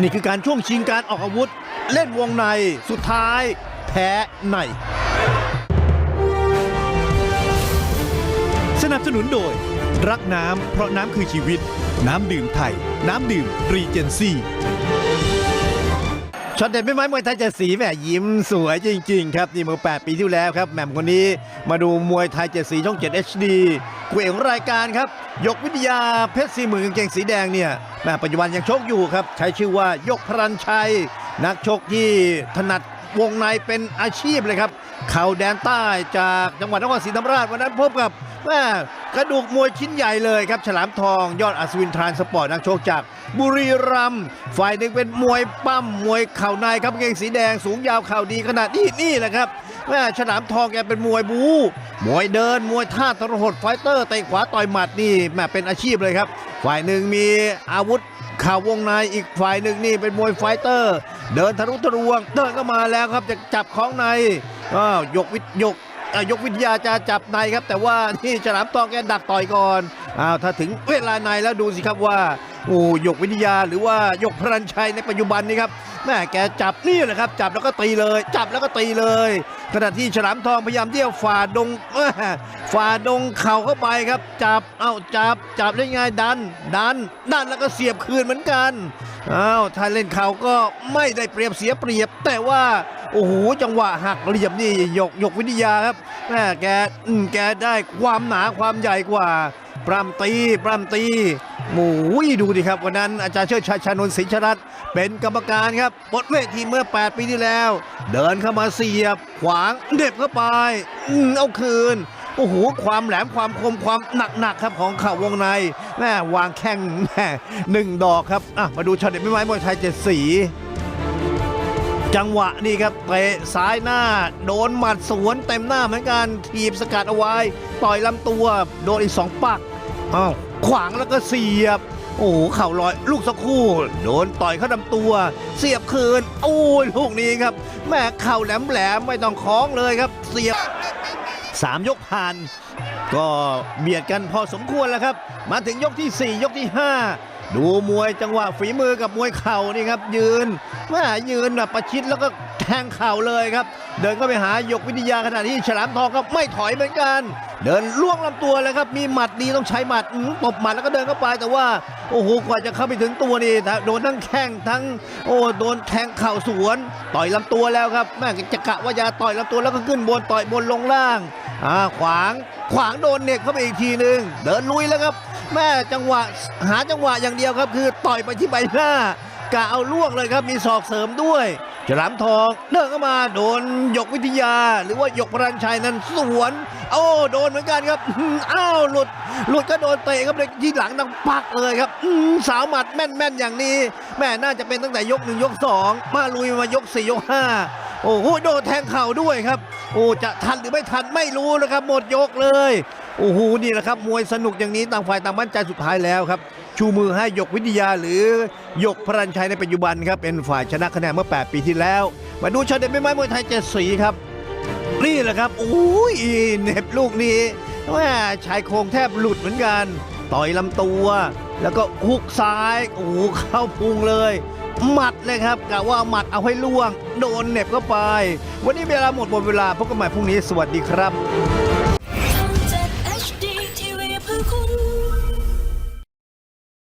นี่คือการช่วงชิงการออกอาวุธ เล่นวงในสุดท้าย แพ้ใน สนับสนุนโดย รักน้ำเพราะน้ำคือชีวิต น้ำดื่มไทย น้ำดื่มรีเจนซี่ ช็อตเด็ดไม่ไม้มวยไทยเจ็ดสีแหมยิ้มสวยจริง ๆ ครับนี่เมื่อ8ปีที่แล้วครับแหม่มคนนี้มาดูมวยไทยเจ็ดสีช่อง 7 HD คู่เอกของรายการครับ ยกวิทยาเพชรสี่หมื่นกางเกงสีแดงเนี่ยแหม่ปัจจุบันยังชกอยู่ครับ ใช้ชื่อว่ายกพรันชัย นักชกที่ถนัดวงในเป็นอาชีพเลยครับ เข่าแดนใต้จากจังหวัดนครศรีธรรมราชวันนั้นพบกับแม่กระดูกมวยชิ้นใหญ่เลยครับ ฉลามทองยอดอัศวินทรานสปอร์ตนักชกจาก บุรีรัมย์ฝ่ายหนึ่งเป็นมวยปั้มมวยเข่าในครับเกงสีแดงสูงยาวเข่าดีขนาดนี้นี่แหละครับแม่ฉลามทองแกเป็นมวยบู๊มวยเดินมวยท่าทรหดไฟเตอร์เตะขวาต่อยหมัดนี่แม่เป็นอาชีพเลยครับ ฝ่ายหนึ่งมีอาวุธข่าววงในอีกฝ่ายหนึ่งนี่เป็นมวยไฟเตอร์ เดินทะลุทะลวงเดินเข้ามาแล้วครับจะจับของในอ้าวยกวิทยกยกวิทยาจะจับในครับ แต่ว่านี่ฉลามทองแกดักต่อยก่อนอ้าวถ้าถึงเวลาในแล้วดูสิครับว่า โอ้ยกวิทยาหรือว่ายกพรัญชัยในปัจจุบันนี้ครับแม่แกจับนี่แหละครับ จับแล้วก็ตีเลย จับแล้วก็ตีเลย ขณะที่ฉลามทองพยายามเที่ยวฝ่าดงฝ่าดงเข่าเข้าไปครับ จับเอ้าจับจับได้ไงดัน ดันดันแล้วก็เสียบคืนเหมือนกันอ้าวถ้าเล่นเข่าก็ไม่ได้เปรียบเสียเปรียบ แต่ว่าโอ้โหจังหวะหักเหลี่ยมนี่ยกยกวิทยาครับแม่แกแกได้ความหนาความใหญ่กว่าปรำตีปรำตี หมูยดูดิครับ วันนั้นอาจารย์เชิดชัยชานนท์ศรีชรัตน์เป็นกรรมการครับบทเวทีเมื่อ 8 ปีที่แล้ว เดินเข้ามาเสียบ ขวางเด็บเข้าไปอืมเอาคืนโอ้โหความแหลมความคมความหนักๆครับของข่าวงในแม่วางแข้งแม่หนึ่งดอกครับอะมาดูช็อตเด็ดไม่ไม้มวยไทยเจ็ดสีจังหวะนี่ครับเตะซ้ายหน้า โดนหมัดสวนเต็มหน้าเหมือนกัน ทีบสกัดเอาไว้ ต่อยลำตัว โดนอีกสองปักอ้าว ขวางแล้วก็เสียบ โอ้เข่าลอยลูกสักคู่โดนต่อยเข้าลำตัว เสียบคืน โอ้ยลูกนี้ครับ แม่เข่าแหลมๆไม่ต้องคล้องเลยครับ เสียบสามยกผ่าน ก็เบียดกันพอสมควรแล้วครับ มาถึงยกที่ 4 ยกที่ 5 ดูมวยจังหวะฝีมือกับมวยเข่านี่ครับ ยืนแม่ยืนแบบประชิดแล้วก็ แทงเข่าเลยครับ เดินเข้าไปหายกวิทยาขณะที่ฉลามทองก็ไม่ถอยเหมือนกัน เดินล่วงลำตัวเลยครับ มีหมัดดีต้องใช้หมัดตบหมัดแล้วก็เดินเข้าไปแต่ว่าโอ้โหกว่าจะเข้าไปถึงตัวนี่โดนทั้งแข้งทั้งโอ้โดนแทงเข่าสวน ต่อยลำตัวแล้วครับแม่จะกะว่าจะต่อยลำตัวแล้วก็ขึ้นบนต่อยบนลงล่างอ่าขวางขวางโดนเน็ตเข้าไปอีกทีหนึ่งเดินลุยแล้วครับ แม่จังหวะหาจังหวะอย่างเดียวครับ คือต่อยไปที่ใบหน้ากะเอาล่วงเลยครับมีศอกเสริมด้วย ฉลามทองเดินเข้ามาโดนยกวิทยา หรือว่ายกพรันชัยนั้นสวนโอ้โดนเหมือนกันครับอ้าวหลุดหลุดก็โดนเตะครับเลยที่หลังดังปักเลยครับสาวหมัดแม่นๆอย่างนี้ แม่น่าจะเป็นตั้งแต่ยกหนึ่งยกสองมาลุยมายกสี่ยกห้าโอ้โหโดนแทงเข่าด้วยครับ โอ้จะทันหรือไม่ทันไม่รู้นะครับ หมดยกเลย โอ้โหนี่แหละครับมวยสนุกอย่างนี้ต่างฝ่ายต่างมั่นใจสุดท้ายแล้วครับ ชูมือให้หยกวิทยาหรือหยกพรัญชัยในปัจจุบันครับ เป็นฝ่ายชนะคะแนนเมื่อ 8 ปีที่แล้ว มาดูช็อตเด็ดไม่ไม้มวยไทยเจ็ดสีครับ นี่แหละครับโอ้ยเน็บลูกนี้แม่ชายโครงแทบหลุดเหมือนกัน ต่อยลำตัว แล้วก็ฮุกซ้ายโอ้โหเข้าพุงเลยหมัดเลยครับกะว่าหมัดเอาให้ล่วง โดนเน็บเข้าไป วันนี้เวลาหมดหมดเวลาพบกันใหม่พรุ่งนี้สวัสดีครับ